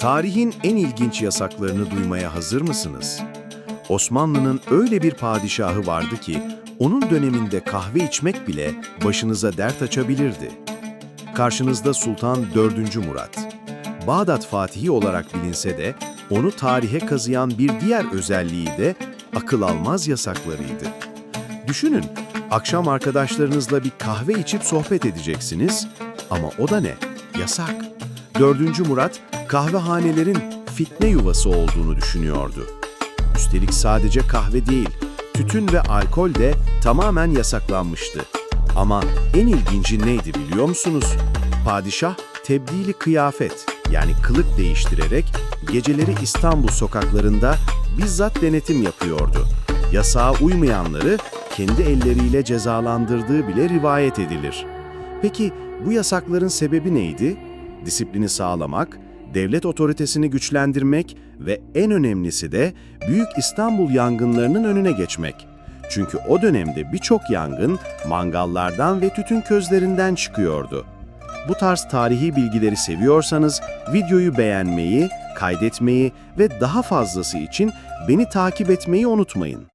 Tarihin en ilginç yasaklarını duymaya hazır mısınız? Osmanlı'nın öyle bir padişahı vardı ki, onun döneminde kahve içmek bile başınıza dert açabilirdi. Karşınızda Sultan 4. Murat. Bağdat Fatihi olarak bilinse de, onu tarihe kazıyan bir diğer özelliği de akıl almaz yasaklarıydı. Düşünün, akşam arkadaşlarınızla bir kahve içip sohbet edeceksiniz ama o da ne? Yasak. 4. Murat, kahvehanelerin fitne yuvası olduğunu düşünüyordu. Üstelik sadece kahve değil, tütün ve alkol de tamamen yasaklanmıştı. Ama en ilginci neydi biliyor musunuz? Padişah tebdili kıyafet yani kılık değiştirerek geceleri İstanbul sokaklarında bizzat denetim yapıyordu. Yasağa uymayanları kendi elleriyle cezalandırdığı bile rivayet edilir. Peki bu yasakların sebebi neydi? Disiplini sağlamak, devlet otoritesini güçlendirmek ve en önemlisi de Büyük İstanbul yangınlarının önüne geçmek. Çünkü o dönemde birçok yangın mangallardan ve tütün közlerinden çıkıyordu. Bu tarz tarihi bilgileri seviyorsanız videoyu beğenmeyi, kaydetmeyi ve daha fazlası için beni takip etmeyi unutmayın.